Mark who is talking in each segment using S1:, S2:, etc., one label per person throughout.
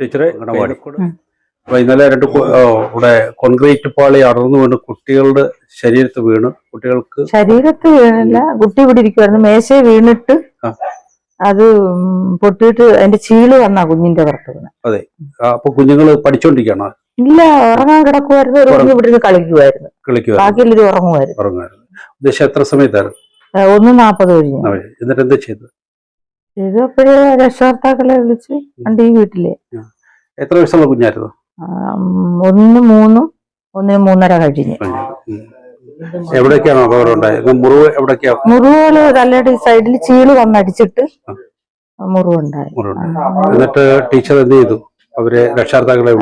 S1: ടീച്ചറെ അംഗനവാടി. അപ്പൊ ഇന്നലെ രണ്ട് ഇവിടെ കോൺക്രീറ്റ് പാളി അടർന്നു വീണ് കുട്ടികളുടെ ശരീരത്ത് വീണ്. കുട്ടികൾക്ക്
S2: ശരീരത്ത് വീണില്ല. കുട്ടി ഇവിടെ ഇരിക്കുവായിരുന്നു. മേശയെ വീണിട്ട്. അത് പൊട്ടിയിട്ട് അതിന്റെ ചീൾ വന്ന കുഞ്ഞിന്റെ പുറത്ത് വീണ്.
S1: ആ, അപ്പൊ കുഞ്ഞുങ്ങൾ പഠിച്ചോണ്ടിരിക്കണോ
S2: ഇല്ല ഉറങ്ങാൻ കിടക്കുമായിരുന്നു ഒരു കുഞ്ഞ് ഇവിടെ ഇരുന്ന് കളിക്കുമായിരുന്നു
S1: കളിക്കുക
S2: ബാക്കിയുള്ളവര് ഉറങ്ങുമായിരുന്നു
S1: ഉറങ്ങുമായിരുന്നു ഉദ്ദേശം എത്ര സമയത്തായിരുന്നു?
S2: ഒന്ന് നാപ്പത് കഴിഞ്ഞു.
S1: എന്നിട്ട് എന്താ ചെയ്തു?
S2: ഇത് അപ്പോഴേ രക്ഷകർത്താക്കളെ വിളിച്ച്? ഉണ്ട് ഈ വീട്ടിൽ.
S1: എത്ര വയസ്സുള്ള കുഞ്ഞായിരുന്നു?
S2: ഒന്ന് മൂന്നും ഒന്നിന് മൂന്നര കഴിഞ്ഞ്.
S1: എവിടേക്കാണ് അപകടം ഉണ്ടായത്? മുറിവ് എവിടേക്കാ
S2: മുറിവുകൾ തലയുടെ സൈഡിൽ ചീൾ വന്നടിച്ചിട്ട് മുറിവുണ്ടായി.
S1: മുറിവുണ്ട് എന്നിട്ട് ടീച്ചർ എന്ത് ചെയ്തു? അവരെ രക്ഷാർത്ഥാക്കളെ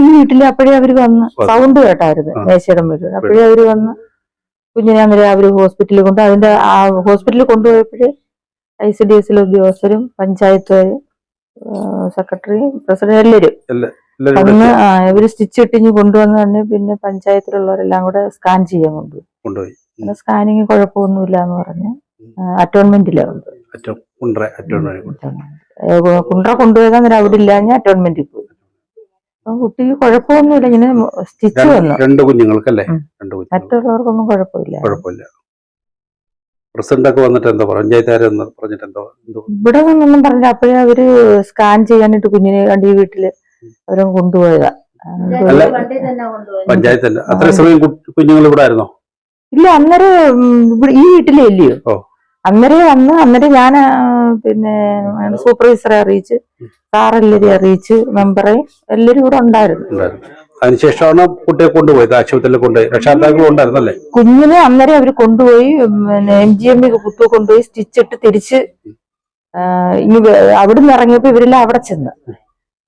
S2: ഈ വീട്ടിൽ അപ്പോഴേ അവർ വന്ന്. സൗണ്ട് കേട്ടായിരുന്നു. മേശയുടെ വീട്ടിൽ അപ്പോഴേ അവർ വന്ന് കുഞ്ഞിനെ അന്നേരം അവർ ഹോസ്പിറ്റലിൽ കൊണ്ട് അതിന്റെ ആ ഹോസ്പിറ്റലിൽ കൊണ്ടുപോയപ്പോഴേ ഐ സി ഡി എസിലെ ഉദ്യോഗസ്ഥരും പഞ്ചായത്ത് സെക്രട്ടറി പ്രസിഡന്റ് എല്ലാവരും. അന്ന് ഇവർ സ്റ്റിച്ച് ഇട്ടിഞ്ഞ് കൊണ്ടുവന്ന് തന്നെ പിന്നെ പഞ്ചായത്തിലുള്ളവരെല്ലാം കൂടെ സ്കാൻ ചെയ്യാൻ കൊണ്ടുപോയി. പിന്നെ സ്കാനിങ് കുഴപ്പമൊന്നുമില്ല എന്ന് പറഞ്ഞ് അറ്റോൺമെന്റിലുണ്ട്
S1: അറ്റം കുണ്ട്ര
S2: കൊണ്ടുപോയത് അന്നേരം അവിടെ ഇല്ലാഞ്ഞ അറ്റോൺമെന്റിൽ പോയി. അപ്പൊ കുട്ടിക്ക് കുഴപ്പമൊന്നുമില്ല ഇങ്ങനെ സ്റ്റിച്ച് വന്നു.
S1: രണ്ട് കുഞ്ഞുങ്ങൾക്കല്ലേ?
S2: മറ്റുള്ളവർക്കൊന്നും കുഴപ്പമില്ല.
S1: കുഴപ്പമില്ല. പ്രസിഡന്റ് ഒക്കെ വന്നിട്ട് എന്താ പഞ്ചായത്തുകാരെന്ന് പറഞ്ഞിട്ട് എന്തോ എന്തോ
S2: ഇവിടെ വന്നൊന്നും പറഞ്ഞില്ല. അപ്പോഴേ അവർ സ്കാൻ ചെയ്യാനായിട്ട് കുഞ്ഞിനെ കണ്ട് ഈ വീട്ടിൽ അവരും കൊണ്ടുപോയതാ.
S1: അല്ല
S3: വണ്ടി തന്നെ കൊണ്ടുപോയി.
S1: പഞ്ചായത്തല്ല അത്ര സമയം കുഞ്ഞുങ്ങൾ ഇവിടെ ആയിരുന്നോ?
S2: ഇല്ല അന്നേരം ഇവിടെ ഈ വീട്ടിലേ ഇല്ലയോ?
S1: ഓ.
S2: അന്നേരം വന്ന് അന്നേരം ഞാൻ പിന്നെ സൂപ്പർവൈസറെ അറിയിച്ച് സാറെല്ലാരെയും അറിയിച്ച് മെമ്പറെ എല്ലാരും ഇവിടെ ഉണ്ടായിരുന്നു.
S1: ഉണ്ടായിരുന്നു. അതിനുശേഷമാണ് കുട്ടിയെ കൊണ്ടുപോയത് ആശുപത്രിയിൽ കൊണ്ടുപോയി രക്ഷാർത്ഥാക്കൾ ഉണ്ടായിരുന്നല്ലേ?
S2: കുഞ്ഞിനെ അന്നേരം അവർ കൊണ്ടുപോയി എം ജി എം കുത്തു കൊണ്ടുപോയി സ്റ്റിച്ചിട്ട് തിരിച്ച് ഇനി അവിടുന്ന് ഇറങ്ങിയപ്പോ ഇവരെല്ലാം അവിടെ ചെന്ന്.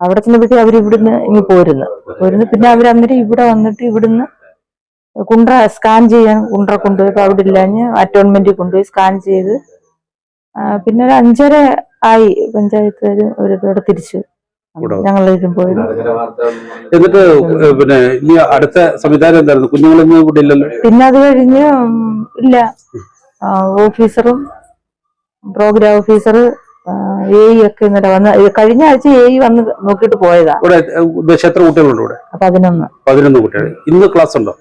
S2: അവിടെ ചെന്നപ്പോഴത്തേ അവർ ഇവിടുന്ന് ഇങ്ങ് പോരുന്നു. പോരുന്നു. പിന്നെ അവർ അന്നേരം ഇവിടെ വന്നിട്ട് ഇവിടുന്ന് കുണ്ട്ര സ്കാൻ ചെയ്യാൻ കുണ്ട്ര കൊണ്ടുപോയപ്പോ അവിടെ ഇല്ലാഞ്ഞ് അറ്റോൺമെന്റിൽ കൊണ്ടുപോയി സ്കാൻ ചെയ്ത് പിന്നെ ഒരു അഞ്ചര ആയി പഞ്ചായത്തുകാർ അവരിതോടെ തിരിച്ചു ഞങ്ങൾ
S1: എന്നിട്ട് പിന്നെ ഇനി അടുത്ത സംവിധാനം എന്തായിരുന്നു? കുഞ്ഞുങ്ങളൊന്നും ഇവിടെ ഇല്ലല്ലോ?
S2: പിന്നെ അത് കഴിഞ്ഞ് ഇല്ല. ഓഫീസറും പ്രോഗ്രാം ഓഫീസർ എ ഒക്കെ ഇന്നലെ വന്ന് ഇത് കഴിഞ്ഞ ആഴ്ച എ വന്ന് നോക്കിയിട്ട് പോയതാ.
S1: ഇവിടെ എത്ര കുട്ടികളുണ്ട് ഇവിടെ?
S2: പതിനൊന്ന്
S1: പതിനൊന്ന് കുട്ടികൾ. ഇന്ന് ക്ലാസ് ഉണ്ടോ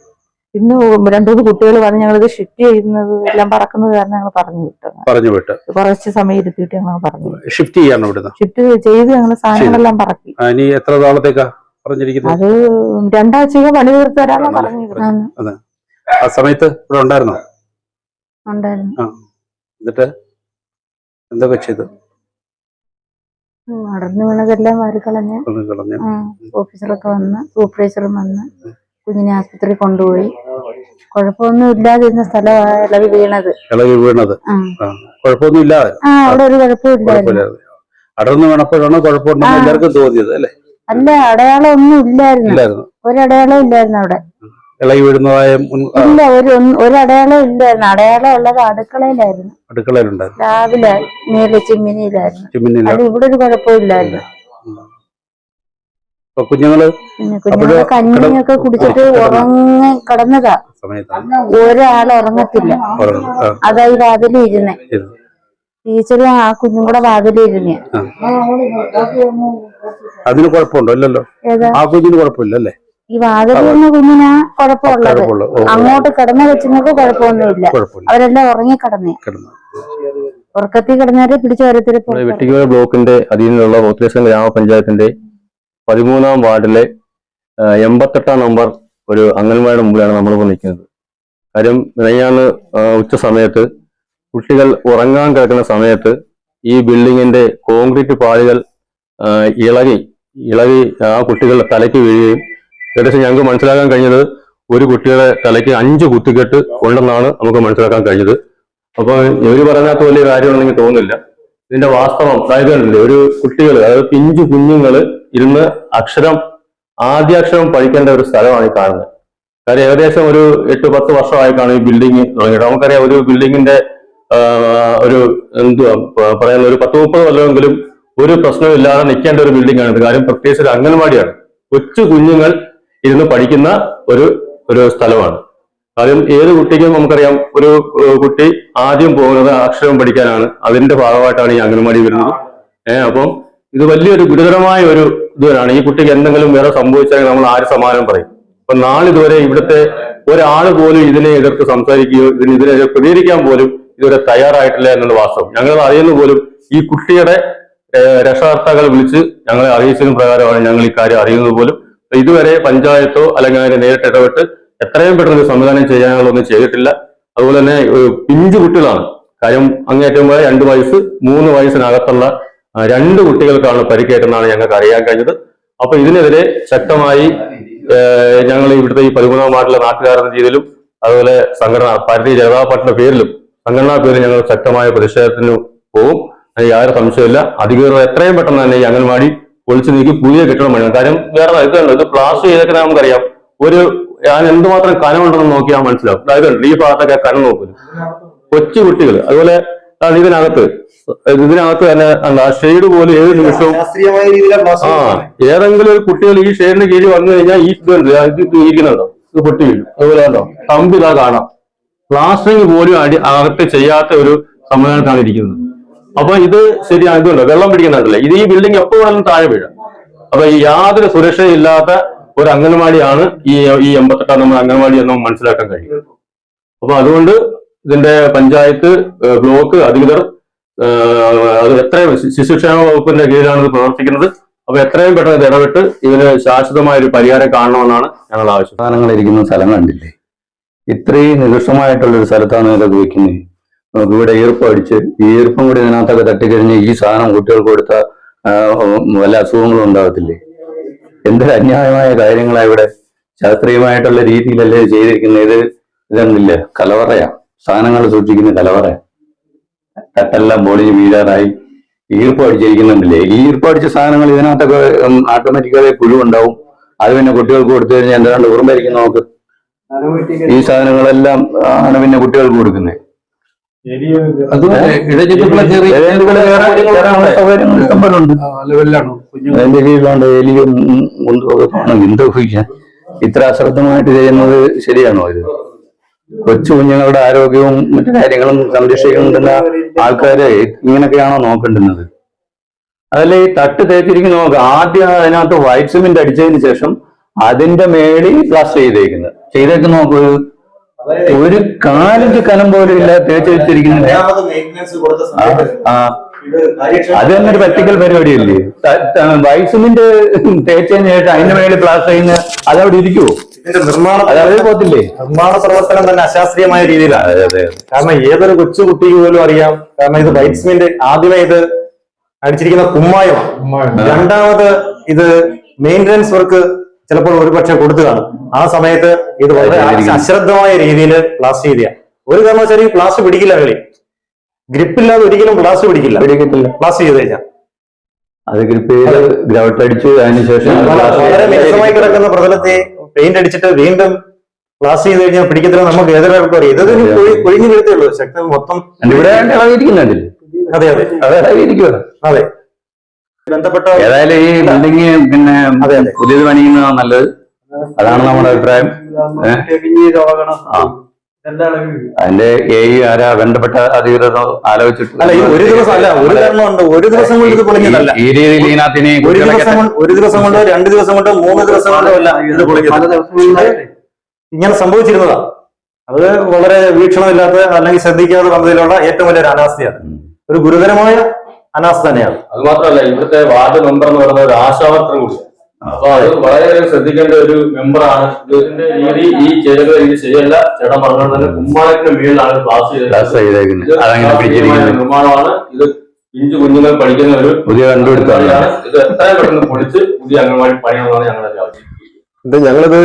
S2: ഇന്ന് രണ്ടു മൂന്ന് കുട്ടികൾ വന്ന് ഞങ്ങളിത് ഷിഫ്റ്റ് ചെയ്യുന്നത് എല്ലാം പറക്കുന്നത് കാരണം ഞങ്ങൾ പറഞ്ഞു വിട്ടു
S1: പറഞ്ഞു വിട്ടു.
S2: കുറച്ച് സമയം ഇരുത്തിയിട്ട് ഞങ്ങൾ പറഞ്ഞു
S1: ഷിഫ്റ്റ് ചെയ്യാണോ ഇവിടുന്ന്?
S2: ഷിഫ്റ്റ് ചെയ്ത് ഞങ്ങൾ സാധനങ്ങളെല്ലാം പറക്കി.
S1: ഇനി എത്ര നാളത്തേക്കാ പറഞ്ഞിരിക്കുന്നത്?
S2: അത് രണ്ടാഴ്ചയ്ക്ക് പണി തീർത്ത് തരാമെന്ന് പറഞ്ഞിരിക്കുന്നു
S1: ആ. സമയത്ത് ഇവിടെ ഉണ്ടായിരുന്നോ?
S3: ഉണ്ടായിരുന്നു.
S1: എന്നിട്ട് എന്തൊക്കെ ചെയ്തു?
S3: അടർന്നു വീണതെല്ലാം വാരിക്കളഞ്ഞ്.
S1: കളഞ്ഞ്.
S3: ഓഫീസറൊക്കെ വന്ന് സൂപ്പർവൈസറും വന്ന്. കുഞ്ഞിനെ ആശുപത്രി കൊണ്ടുപോയി. കുഴപ്പമൊന്നും ഇല്ലാതിരുന്ന സ്ഥലമാണ് ഇളവി വീണത്.
S1: ഇളകി വീണത്.
S3: ആ.
S1: ആ. കുഴപ്പമൊന്നും ഇല്ലാതെ
S3: ആ അവിടെ ഒരു കുഴപ്പമില്ലായിരുന്നു.
S1: അടർന്നു വീണപ്പോഴാണ് കുഴപ്പമുണ്ടെന്ന് എല്ലാവർക്കും തോന്നിയത് അല്ലേ?
S3: അല്ല അടയാളം ഒന്നും ഇല്ലായിരുന്നു. ഒരടയാളം ഇല്ലായിരുന്നു അവിടെ.
S1: ഇളകി വീഴുന്നതായ
S3: ഇല്ല ഒരു അടയാളം ഒരടയാളം ഇല്ലായിരുന്നു. അടയാളം ഉള്ളത് അടുക്കളയിലായിരുന്നു.
S1: അടുക്കളയിലുണ്ടായിരുന്നു.
S3: രാവിലെ മേലെ ചിമ്മിനിയിലായിരുന്നു.
S1: ചിമ്മിനില്ല
S3: അത് ഇവിടെ ഒരു കുഴപ്പമില്ലായിരുന്നു കുഞ്ഞുങ്ങൾ
S1: കുഞ്ഞുങ്ങൾ
S3: കഞ്ഞിയൊക്കെ കുടിച്ചിട്ട് ഉറങ്ങി കിടന്നതാ.
S1: സമയത്താണ്
S3: ഒരാൾ ഉറങ്ങത്തില്ല.
S1: അതായി ആ,
S3: അതാ ഈ വാതിലിൽ ഇരുന്നേ ടീച്ചറും ആ കുഞ്ഞും കൂടെ വാതിലി ഇരുന്നേ
S1: അതിന് കുഴപ്പമുണ്ടോ? ഇല്ലല്ലോ. ആ കുഞ്ഞിന് കുഴപ്പമില്ലല്ലേ?
S3: ഈ വാതിലിരുന്ന കുഞ്ഞിനാ കുഴപ്പമുള്ളത്. അങ്ങോട്ട് കിടന്ന കൊച്ചുങ്ങൾക്ക് കുഴപ്പമൊന്നുമില്ല. അവരെല്ലാം ഉറങ്ങി കിടന്നേ.
S1: കിടന്നു.
S3: ഉറക്കത്തിൽ കിടന്നവരെ പിടിച്ചു
S4: വരത്തില്ല ബ്ലോക്കിന്റെ അധീനമുള്ള ഗ്രാമപഞ്ചായത്തിന്റെ പതിമൂന്നാം വാർഡിലെ എൺപത്തെട്ടാം നമ്പർ ഒരു അംഗൻവാടിയുടെ മുമ്പിലാണ് നമ്മളിപ്പോൾ നിൽക്കുന്നത്. കാര്യം നെയ്യാണ് ഉച്ച സമയത്ത് കുട്ടികൾ ഉറങ്ങാൻ കിടക്കുന്ന സമയത്ത് ഈ ബിൽഡിങ്ങിന്റെ കോൺക്രീറ്റ് പാളികൾ ഇളകി ഇളകി ആ കുട്ടികളുടെ തലയ്ക്ക് വീഴുകയും ഏകദേശം ഞങ്ങൾക്ക് മനസ്സിലാക്കാൻ കഴിഞ്ഞത് ഒരു കുട്ടിയുടെ തലയ്ക്ക് അഞ്ച് കുത്തിക്കെട്ട് ഉണ്ടെന്നാണ് നമുക്ക് മനസ്സിലാക്കാൻ കഴിഞ്ഞത്. അപ്പോൾ ഇവർ പറഞ്ഞാത്ത വലിയ കാര്യമാണെന്ന് എനിക്ക് തോന്നുന്നില്ല. ഇതിന്റെ വാസ്തവം അതായത് ഒരു കുട്ടികൾ അതായത് പിഞ്ചു കുഞ്ഞുങ്ങൾ ഇരുന്ന് അക്ഷരം ആദ്യാക്ഷരം പഠിക്കേണ്ട ഒരു സ്ഥലമാണ് ഈ കാണുന്നത്. കാര്യം ഏകദേശം ഒരു എട്ട് പത്ത് വർഷമായിട്ടാണ് ഈ ബിൽഡിംഗ് തുടങ്ങിയിട്ട്. നമുക്കറിയാം ഒരു ബിൽഡിങ്ങിന്റെ ഒരു എന്തുവാ പറയുന്ന ഒരു പത്ത് മുപ്പത് കൊല്ലമെങ്കിലും ഒരു പ്രശ്നമില്ലാതെ നിൽക്കേണ്ട ഒരു ബിൽഡിംഗ് ആണ് ഇത്. കാര്യം പ്രത്യേകിച്ച് ഒരു അംഗൻവാടിയാണ്. കൊച്ചു കുഞ്ഞുങ്ങൾ ഇരുന്ന് പഠിക്കുന്ന ഒരു ഒരു സ്ഥലമാണ്. കാര്യം ഏത് കുട്ടിക്കും നമുക്കറിയാം ഒരു കുട്ടി ആദ്യം പോകുന്നത് അക്ഷരം പഠിക്കാനാണ്. അതിന്റെ ഭാഗമായിട്ടാണ് ഈ അംഗൻവാടി വരുന്നത്. ഏഹ് അപ്പം ഇത് വലിയൊരു ഗുരുതരമായ ഒരു ഇതുവരാണ്. ഈ കുട്ടിക്ക് എന്തെങ്കിലും വേറെ സംഭവിച്ചാൽ നമ്മൾ ആര് സമാനം പറയും? അപ്പൊ നാളിതുവരെ ഇവിടുത്തെ ഒരാൾ പോലും ഇതിനെ എതിർത്ത് സംസാരിക്കുകയോ ഇതിന് ഇതിനെതിരെ പ്രതികരിക്കാൻ പോലും ഇതുവരെ തയ്യാറായിട്ടില്ല എന്നുള്ള വാസ്തവം. ഞങ്ങൾ അറിയുന്ന പോലും ഈ കുട്ടിയുടെ രക്ഷകർത്താക്കൾ വിളിച്ച് ഞങ്ങളെ അറിയിച്ചതിന് പ്രകാരമാണ് ഞങ്ങൾ ഈ കാര്യം അറിയുന്നത് പോലും. ഇതുവരെ പഞ്ചായത്തോ അല്ലെങ്കിൽ അതിനെ നേരിട്ട് ഇടപെട്ട് എത്രയും പെട്ടെന്ന് സംവിധാനം ചെയ്യാനുള്ളതൊന്നും ചെയ്തിട്ടില്ല. അതുപോലെ തന്നെ പിഞ്ചു കുട്ടികളാണ്. കാര്യം അങ്ങേറ്റം പോയ രണ്ട് വയസ്സ് മൂന്ന് വയസ്സിനകത്തുള്ള രണ്ട് കുട്ടികൾക്കാണ് പരിക്കേറ്റെന്നാണ് ഞങ്ങൾക്ക് അറിയാൻ കഴിഞ്ഞത്. അപ്പൊ ഇതിനെതിരെ ശക്തമായി ഞങ്ങൾ ഇവിടുത്തെ ഈ പതിമൂന്നാം വാർഡിലെ നാട്ടുകാരെന്ന രീതിയിലും അതുപോലെ സംഘടന ഭാരതീയ ജനതാ പാർട്ടിയുടെ പേരിലും സംഘടനാ പേരിൽ ഞങ്ങൾ ശക്തമായ പ്രതിഷേധത്തിന് പോകും യാതൊരു സംശയമില്ല അധികൃതർ എത്രയും പെട്ടെന്ന് തന്നെ ഈ അംഗൻവാടി പൊളിച്ചു നീക്കി പുതിയ കെട്ടിടം പണിയണം. കാര്യം വേറെ ഇത് കണ്ടോ? ഇത് പ്ലാസ്റ്റർ ചെയ്തൊക്കെ നമുക്കറിയാം. ഒരു ഞാൻ എന്തുമാത്രം കനമുണ്ടെന്ന് നോക്കിയാൽ മനസ്സിലാവും. അതായത് ഈ ഭാഗത്തൊക്കെ കനം നോക്കുന്നു. കൊച്ചു കുട്ടികൾ അതുപോലെ ഇതിനകത്ത്. ഇതിനകത്ത് തന്നെ എന്താ ഷെയ്ഡ് പോലെ ഏത് നിമിഷവും ആ ഏതെങ്കിലും ഒരു കുട്ടികൾ ഈ ഷെയ്ഡിന് കീഴിൽ വന്നു കഴിഞ്ഞാൽ ഈ ഇത് ഇരിക്കുന്നുണ്ടോ? ഇത് പൊട്ടി വീഴും അതുപോലെ കണ്ടോ? തമ്പിൽ ഇതാ കാണാം. പ്ലാസ്റ്ററിങ് പോലും അടി അകത്ത് ചെയ്യാത്ത ഒരു സംവിധാനത്താണ് ഇരിക്കുന്നത്. അപ്പൊ ഇത് ശരിയാണ് ഇതുണ്ടോ വെള്ളം പിടിക്കുന്നുണ്ടല്ലേ ഇത് ഈ ബിൽഡിംഗ് എപ്പോ വേണമെങ്കിലും താഴെ വീഴാം. അപ്പൊ ഈ യാതൊരു സുരക്ഷയില്ലാത്ത ഒരു അംഗൻവാടിയാണ് ഈ ഈ എൺപത്തെട്ടാം നമ്പർ അംഗൻവാടി എന്ന് മനസ്സിലാക്കാൻ കഴിയും. അപ്പൊ അതുകൊണ്ട് ഇതിന്റെ പഞ്ചായത്ത് ബ്ലോക്ക് അധികൃതർ അത് എത്രയും ശിശുക്ഷേമ വകുപ്പിന്റെ കീഴിലാണ് ഇത് പ്രവർത്തിക്കുന്നത്. അപ്പൊ എത്രയും പെട്ടെന്ന് ഇത് ഇടപെട്ട് ഇതിന് ശാശ്വതമായ ഒരു പരിഹാരം കാണണമെന്നാണ് ഞങ്ങൾ ആവശ്യം.
S5: സാധനങ്ങൾ ഇരിക്കുന്ന സ്ഥലം കണ്ടില്ലേ? ഇത്രയും നികൃഷ്ടമായിട്ടുള്ള ഒരു സ്ഥലത്താണ് ഇതൊക്കെ വെക്കുന്നത് നമുക്ക് ഇവിടെ ഈർപ്പം അടിച്ച് ഈ ഈർപ്പം കൂടി ഇതിനകത്തൊക്കെ തട്ടിക്കഴിഞ്ഞ് ഈ സാധനം കുട്ടികൾക്ക് കൊടുത്ത വല്ല അസുഖങ്ങളും ഉണ്ടാകത്തില്ലേ? എന്തൊരു അന്യായമായ കാര്യങ്ങളാണ് ഇവിടെ ശാസ്ത്രീയമായിട്ടുള്ള രീതിയിലല്ലേ ചെയ്തിരിക്കുന്നത്? ഇത് ഇതൊന്നില്ല കലവറയാ. സാധനങ്ങൾ സൂക്ഷിക്കുന്ന കലവറയാ. തട്ടെല്ലാം പൊളിഞ്ഞ് വീഴാറായി ഈർപ്പം അടിച്ചിരിക്കുന്നുണ്ടല്ലേ ഈ ഈർപ്പം അടിച്ച സാധനങ്ങൾ ഇതിനകത്തൊക്കെ ഓട്ടോമാറ്റിക്കായി പുഴുണ്ടാവും അത് പിന്നെ കുട്ടികൾക്ക് കൊടുത്തു കഴിഞ്ഞാൽ എന്താണ്ട് ഓർമ്മയിരിക്കും നമുക്ക് ഈ സാധനങ്ങളെല്ലാം ആണ് പിന്നെ കുട്ടികൾക്ക് കൊടുക്കുന്നത് അതിന്റെ കീഴിലാണ്ട് എലിയും ഒന്നും കാണും എന്തോ ചോദിക്കാൻ ഇത്ര അശ്രദ്ധമായിട്ട് ചെയ്യുന്നത് ശരിയാണോ ഇത് കൊച്ചു കുഞ്ഞുങ്ങളുടെ ആരോഗ്യവും മറ്റു കാര്യങ്ങളും സംരക്ഷിക്കുന്ന ആൾക്കാര് ഇങ്ങനെയൊക്കെയാണോ നോക്കേണ്ടുന്നത്? അതിൽ ഈ തട്ട് തേച്ചിരിക്കുന്ന നോക്ക്. ആദ്യം അതിനകത്ത് വൈറ്റ് സിമെന്റ് അടിച്ചതിന് ശേഷം അതിന്റെ മേളി പ്ലാസ്റ്റർ ചെയ്തേക്കുന്നത്. ചെയ്തേക്ക് നോക്കൂ ഒരു കാലിന്റെ കനം പോലും ഇല്ല തേച്ച് വെച്ചിരിക്കുന്നില്ല അത് തന്നെ ഒരു പറ്റിക്കൽ പരിപാടിയല്ലേ? വൈറ്റ് സിമെന്റ് തേച്ചതിന് ശേഷം അതിന്റെ മേളിൽ പ്ലാസ്റ്റർ ചെയ്യുന്ന അതവിടെ ഇരിക്കുവോ?
S6: ഇതിന്റെ നിർമ്മാണ
S5: പോത്തില്ലേ
S6: പ്രവർത്തനം തന്നെ അശാസ്ത്രീയമായ രീതിയിലാണ്. കാരണം ഏതൊരു കൊച്ചു കുട്ടിക്ക് പോലും അറിയാം. കാരണം ഇത് ബൈറ്റ്സ്മിന്റെ സിമെന്റ് ആദ്യമേ ഇത് അടിച്ചിരിക്കുന്ന കുമ്മായമാണ് രണ്ടാമത് ഇത് മെയിന്റനൻസ് വർക്ക് ചിലപ്പോൾ ഒരുപക്ഷെ കൊടുത്തു കാണും. ആ സമയത്ത് ഇത് വളരെ അശ്രദ്ധമായ രീതിയിൽ പ്ലാസ്റ്റ് ചെയ്ത ഒരു കാരണവശാലും ഈ പ്ലാസ്റ്റ് പിടിക്കില്ല കളി ഗ്രിപ്പില്ലാതെ ഒരിക്കലും പ്ലാസ്റ്റ് പിടിക്കില്ല.
S5: പിടിക്കത്തില്ല.
S6: പ്ലാസ്റ്റ് ചെയ്ത് കഴിഞ്ഞാൽ.
S5: അത് ഗ്രിപ്പ് ചെയ്ത് ഗ്രൗട്ട് അതിനുശേഷം അതിന്
S6: വളരെ മികച്ചമായി കിടക്കുന്ന പ്രതലത്തെ പെയിന്റ് അടിച്ചിട്ട് വീണ്ടും ക്ലാസ് ചെയ്ത് കഴിഞ്ഞാൽ പിടിക്കത്തില്ല നമുക്ക് ഏതൊരാൾക്കും അറിയാം. ഇതൊരു കൊഴിഞ്ഞു വീഴത്തേ ഉള്ളൂ. ശക്തി മൊത്തം
S5: ഇവിടെ ഇളകിയിരിക്കുന്നുണ്ടല്ലേ
S6: അതെ അതെ.
S5: അതെ.
S6: അതെ. ബന്ധപ്പെട്ട
S5: ഏതായാലും ഈ ബിൽഡിങ് പിന്നെ
S6: അതെ, അതെ.
S5: പുതിയത് പണിയുന്നതാണ് നല്ലത്. അതാണ് നമ്മുടെ അഭിപ്രായം. അതിന്റെ എ ആരാ ബന്ധപ്പെട്ട അധികൃതരോ ആലോചിച്ചിട്ട്
S6: അല്ല ഒരു ദിവസം അല്ല ഒരു കാരണമുണ്ട് ഒരു ദിവസം കൊണ്ട് ഇത് പൊളിഞ്ഞതല്ല
S5: ഈ രീതിയിൽ ഇതിനകത്തിന്
S6: ഒരു ദിവസം ഒരു ദിവസം കൊണ്ട് രണ്ട് ദിവസം കൊണ്ട് മൂന്ന് ദിവസം കൊണ്ടോ അല്ല ഇത് പൊളിഞ്ഞത് ഇങ്ങനെ സംഭവിച്ചിരുന്നതാ. അത് വളരെ വീക്ഷണമില്ലാത്ത അല്ലെങ്കിൽ ശ്രദ്ധിക്കാതെ വന്നതിലുള്ള ഏറ്റവും വലിയൊരു അനാസ്ഥയാണ് ഒരു ഗുരുതരമായ അനാസ്ഥ തന്നെയാണ്.
S4: അത് മാത്രമല്ല ഇവിടുത്തെ വാർഡ് മെമ്പർ എന്ന് പറയുന്ന ഒരു ആശാവർക്കർ കൂടിയാണ് അപ്പൊ അത് വളരെയധികം ശ്രദ്ധിക്കേണ്ട ഒരു മെമ്പറാണ്. ഇതിന്റെ രീതി ഈ ചെയ്യുന്ന രീതി ശരിയല്ല. ചേട്ടൻ പറഞ്ഞത് തന്നെ കുമ്മാളത്തിന്റെ വീട്ടിലാണ് ക്ലാസ് ചെയ്തത്. നിർമ്മാണമാണ്. ഇത് പിഞ്ചു കുഞ്ഞുങ്ങൾ പഠിക്കുന്ന ഒരു
S5: പുതിയ കണ്ടുപിടുത്തമാണ്
S4: ഇത് എത്രയും പെട്ടെന്ന് പൊളിച്ച് പുതിയ അംഗൻവാടി പണിയണമെന്നാണ് ഞങ്ങളുടെ ഒരു ആവശ്യം
S7: ഇത് ഞങ്ങളിത്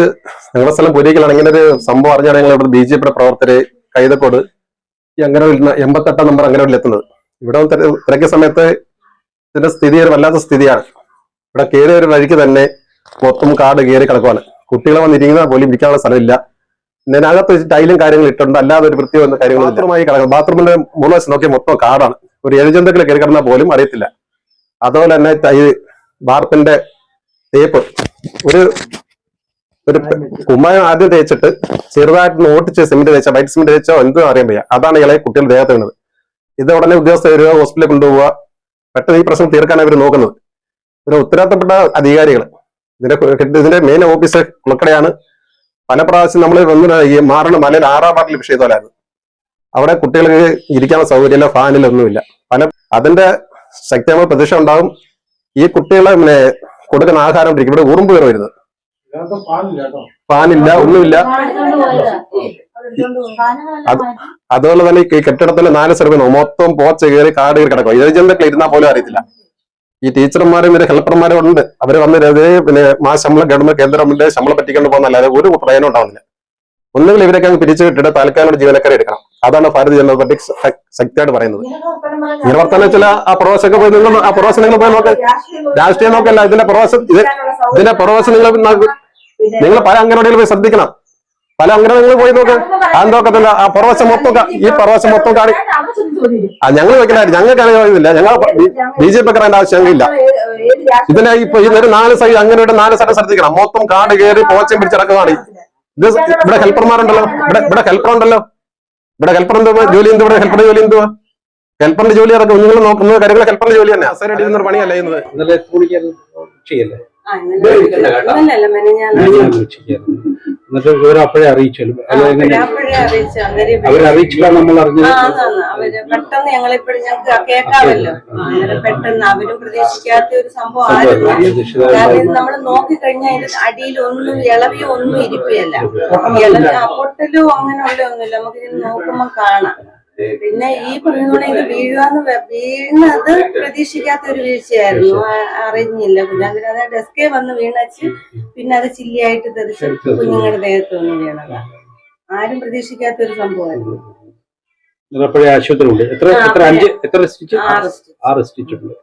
S7: ഞങ്ങളുടെ സ്ഥലം പുലിക്കലാണ് ഇങ്ങനെ ഒരു സംഭവം അറിഞ്ഞാണ് ഞങ്ങൾ ഇവിടെ ബി ജെ പിയുടെ പ്രവർത്തകര് കൈതക്കോട് ഈ അംഗനവാടി എൺപത്തെട്ടാം നമ്പർ അംഗനവാടിയിൽ എത്തുന്നത് ഇവിടെ തിരക്കിയ സമയത്ത് ഇതിന്റെ സ്ഥിതി ഒരു വല്ലാത്ത സ്ഥിതിയാണ്. ഇവിടെ കയറി ഒരു വഴിക്ക് തന്നെ മൊത്തം കാട് കയറി കിടക്കുവാണ്. കുട്ടികളെ വന്നിരിക്കുന്ന പോലും ഇരിക്കാനുള്ള സ്ഥലമില്ല. പിന്നെ അതിനകത്ത് ടൈലും കാര്യങ്ങൾ ഇട്ടുണ്ട് അല്ലാതെ ഒരു വന്ന കാര്യങ്ങൾ ബാത്റൂമായി കിടക്കണം ബാത്റൂമിന്റെ മൂന്ന് വശം നോക്കിയാൽ മൊത്തം കാടാണ്. ഒരു എഴുചന്തക്കിൽ കയറി കിടന്നാൽ പോലും അറിയത്തില്ല. അതുപോലെ തന്നെ ഈ വാർപ്പിന്റെ തേപ്പ്. ഒരു ഒരു കുമ്മായം ആദ്യം തേച്ചിട്ട് ചെറുതായിട്ട് ഓട്ടിച്ച് സിമെന്റ് തേച്ച വൈറ്റ് സിമെന്റ് തേച്ചോ എന്തോ അറിയാൻ വയ്യ. അതാണ് ഇളയ കുട്ടികൾ ദേഹത്ത് വീണത്. ഇത് ഉടനെ ഉദ്യോഗസ്ഥർ വരിക ഹോസ്പിറ്റലിൽ കൊണ്ടുപോവുക. പെട്ടെന്ന് ഈ പ്രശ്നം തീർക്കാനാണ് ഇവർ നോക്കുന്നത്. ഇതിന് ഉത്തരവാദിത്തപ്പെട്ട അധികാരികൾ ഇതിന്റെ ഇതിന്റെ മെയിൻ ഓഫീസ് കുളക്കടയാണ്. പല പ്രാവശ്യം നമ്മൾ വന്ന് ഈ മാറണ മലയിൽ ആറാം വാർഡിൽ വിഷയത്തോലായിരുന്നു അവിടെ കുട്ടികൾക്ക് ഇരിക്കാനുള്ള സൗകര്യമില്ല ഫാനില്ല ഒന്നുമില്ല പല അതിന്റെ ശക്തമായ പ്രതീക്ഷ ഉണ്ടാകും. ഈ കുട്ടികളെ പിന്നെ കൊടുക്കുന്ന ആഹാരം ഇരിക്കും ഇവിടെ ഉറുമ്പ് കയറി വരുന്നത്. ഫാനില്ല ഒന്നുമില്ല. അത് അതുപോലെ തന്നെ ഈ കെട്ടിടത്തിന്റെ നാല് സ്ഥലത്ത് മൊത്തം പോച്ച കയറി കാട് കയറി കിടക്കും. ഏജന്റൊക്കെ ഇരുന്നാൽ പോലും അറിയത്തില്ല. ഈ ടീച്ചർമാരും ഇവരെ ഹെൽപ്പർമാരും ഉണ്ട്. അവർ വന്ന് ഇതേ പിന്നെ മാ ശമ്പളം ഗവൺമെന്റ് കേന്ദ്ര ഗവൺമെന്റ് ശമ്പളം പറ്റിക്കൊണ്ട് പോകുന്നല്ലാതെ ഒരു പ്രയോജനം ഉണ്ടാവുന്നില്ല. ഒന്നുകിൽ ഇവരൊക്കെ അങ്ങ് പിരിച്ചു വിട്ടിട്ട് താൽക്കാലിക ജീവനക്കാരെ എടുക്കണം. അതാണ് ഭാരതീയ ജനതാ പാർട്ടി ശക്തിയായിട്ട് പറയുന്നത്. ഇങ്ങനെ വർത്തമാനം വെച്ചാൽ ആ പ്രവാസൊക്കെ പോയി നിങ്ങൾ ആ പ്രവാസം നിങ്ങൾ പോയി നോക്കാം. രാഷ്ട്രീയം നോക്കല്ല ഇതിന്റെ പ്രവാസം ഇതിന്റെ പ്രവാസം നിങ്ങൾ നിങ്ങൾ പല അംഗനവാടിയിൽ പോയി ശ്രദ്ധിക്കണം. പല അങ്ങനെ നിങ്ങൾ പോയി നോക്ക്. അതെന്തോക്കത്തില്ല ആ പ്രവശം മൊത്തം ഈ പ്രവശം മൊത്തം കാണി ആ ഞങ്ങൾ വെക്കണായിരുന്നു ഞങ്ങൾക്ക് അറിയാവുന്നില്ല ഞങ്ങൾ ബി ജെ പി കറേണ്ട ആവശ്യമില്ല. ഇതിനെ ഇപ്പൊ ഇതൊരു നാല് സൈഡ് അങ്ങനെ ഒരു നാല് സൈഡ് ശ്രദ്ധിക്കണം. മൊത്തം കാട് കയറി പോച്ചം പിടിച്ചിറക്കുന്നതാണ് ഇത് ഇവിടെ ഹെൽപ്പർമാരുണ്ടല്ലോ. ഇവിടെ ഇവിടെ ഹെൽപ്പർ ഉണ്ടല്ലോ ഇവിടെ ഹെൽപ്പർ എന്തുവാ ജോലി എന്തുവാ ഇവിടെ? ഹെൽപ്പറിന്റെ ജോലി എന്തുവാ? ഹെൽപ്പറിന്റെ ജോലി ഇറക്കും. നിങ്ങൾ നോക്കുന്നത് കാര്യങ്ങൾ ഹെൽപ്പറിന്റെ ജോലി തന്നെ അസൈൻ അടിക്കുന്ന പണിയല്ല ചെയ്യുന്നത്
S1: എന്നിട്ട് വിവരം അപ്പോഴേ അറിയിച്ചാലും
S8: ആ,
S1: അത് എങ്ങനെ
S8: അറിയിച്ചു. അന്നേരം
S1: അവർ ഇവർ നമ്മൾ അറിഞ്ഞത്.
S8: അവർ പെട്ടെന്ന് ഞങ്ങളിപ്പോഴും ഞങ്ങൾക്ക് കേൾക്കാമല്ലോ. അങ്ങനെ പെട്ടെന്ന് അവരും പ്രതീക്ഷിക്കാത്ത ഒരു സംഭവം ആയിരുന്നു. കാരണം നമ്മൾ നോക്കിക്കഴിഞ്ഞാൽ കഴിഞ്ഞാൽ അടിയിൽ ഒന്നും ഇളവിയോ ഒന്നും ഇരിക്കുകയല്ല ഇളവി ആ, പൊട്ടലോ അങ്ങനെയുള്ള ഒന്നുമില്ല നമുക്ക് നോക്കുമ്പോ നോക്കുമ്പോൾ കാണാം. പിന്നെ ഈ പറയുന്ന ഇത് വീഴുവാന്ന് വീണത് പ്രതീക്ഷിക്കാത്ത ഒരു വീഴ്ചയായിരുന്നു. അറിഞ്ഞില്ല. കുഞ്ഞാങ്കിന് അത് ഡെസ്കേ വന്ന് വീണച്ച് പിന്നെ അത് ചില്ലിയായിട്ട് തെറിച്ച് കുഞ്ഞുങ്ങളുടെ ദേഹത്ത് വന്ന് വീണതാ. ആരും പ്രതീക്ഷിക്കാത്ത ഒരു സംഭവമായിരുന്നു
S1: ആശുപത്രി ഉണ്ട്? എത്ര എത്ര അഞ്ച് എത്ര സ്റ്റിച്ച്
S8: ആറ് stitch.
S1: ആറ് സ്റ്റിച്ച് ഉണ്ട്.